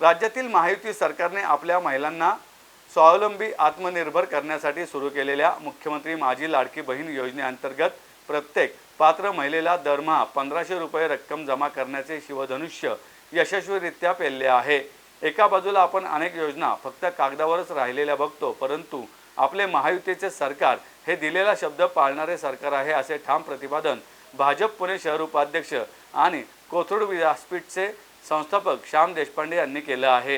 राज्यातील महायुती सरकारने आपल्या महिलांना स्वावलंबी आत्मनिर्भर करण्यासाठी सुरू केलेल्या मुख्यमंत्री माझी लाडकी बहीण योजनेअंतर्गत प्रत्येक पात्र महिलेला दरमहा पंधराशे रुपये रक्कम जमा करण्याचे शिवधनुष्य यशस्वीरित्या पेलले आहे. एका बाजूला आपण अनेक योजना फक्त कागदावरच राहिलेल्या बघतो परंतु आपले महायुतीचे सरकार हे दिलेला शब्द पाळणारे सरकार आहे असे ठाम प्रतिपादन भाजप पुणे शहर उपाध्यक्ष आणि कोथरूड व्यासपीठचे संस्थापक श्याम देशपांडे यांनी केलं आहे.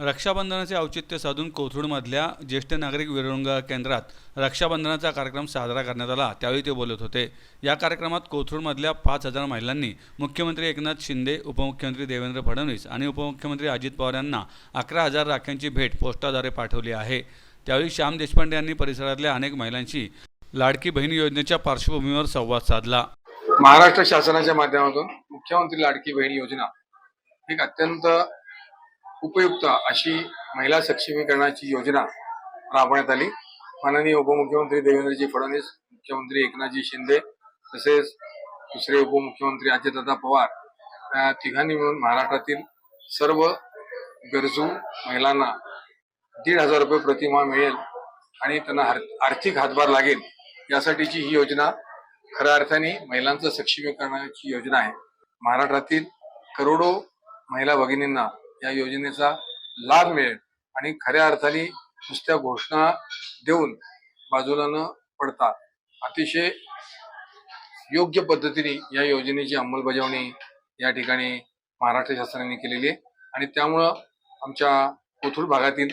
रक्षाबंधनाचे औचित्य साधून कोथरूडमधल्या ज्येष्ठ नागरिक विरंगुळा केंद्रात रक्षाबंधनाचा कार्यक्रम साजरा करण्यात आला त्यावेळी ते बोलत होते. या कार्यक्रमात कोथरूडमधल्या पाच हजार महिलांनी मुख्यमंत्री एकनाथ शिंदे उपमुख्यमंत्री देवेंद्र फडणवीस आणि उपमुख्यमंत्री अजित पवार यांना अकरा हजार राख्यांची भेट पोस्टाद्वारे पाठवली आहे. त्यावेळी श्याम देशपांडे यांनी परिसरातल्या अनेक महिलांशी लाडकी बहीण योजनेच्या पार्श्वभूमीवर संवाद साधला. महाराष्ट्र शासनाच्या माध्यमातून मुख्यमंत्री लाडकी बहीण योजना एक अत्यंत उपयुक्त अशी महिला सक्षमीकरणाची योजना राबवण्यात आली. माननीय उपमुख्यमंत्री देवेंद्रजी फडणवीस मुख्यमंत्री एकनाथजी शिंदे तसेच दुसरे उपमुख्यमंत्री अजितदादा पवार या तिघांनी मिळून महाराष्ट्रातील सर्व गरजू महिलांना दीड हजार रुपये प्रतिमा मिळेल आणि त्यांना आर्थिक हातभार लागेल यासाठीची ही योजना खऱ्या अर्थाने महिलांचं सक्षमीकरणाची योजना आहे. महाराष्ट्रातील करोडो महिला भगिनींना या योजनेचा लाभ मिळेल. आणि खऱ्या अर्थाने नुसत्या घोषणा देऊन बाजूला न पडता अतिशय योग्य पद्धतीने या योजनेची अंमलबजावणी या ठिकाणी महाराष्ट्र शासनाने केलेली आहे. आणि त्यामुळं आमच्या कोथरूड भागातील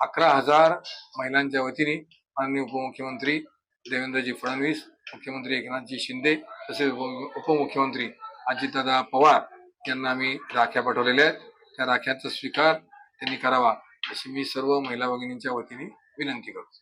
अकरा हजार महिलांच्या वतीने माननीय उपमुख्यमंत्री देवेंद्रजी फडणवीस मुख्यमंत्री एकनाथजी शिंदे तसेच उपमुख्यमंत्री अजितदादा पवार यांना आम्ही राख्या पाठवलेल्या आहेत. त्या राख्याचा स्वीकार त्यांनी करावा अशी मी सर्व महिला भगिनींच्या वतीने विनंती करतो.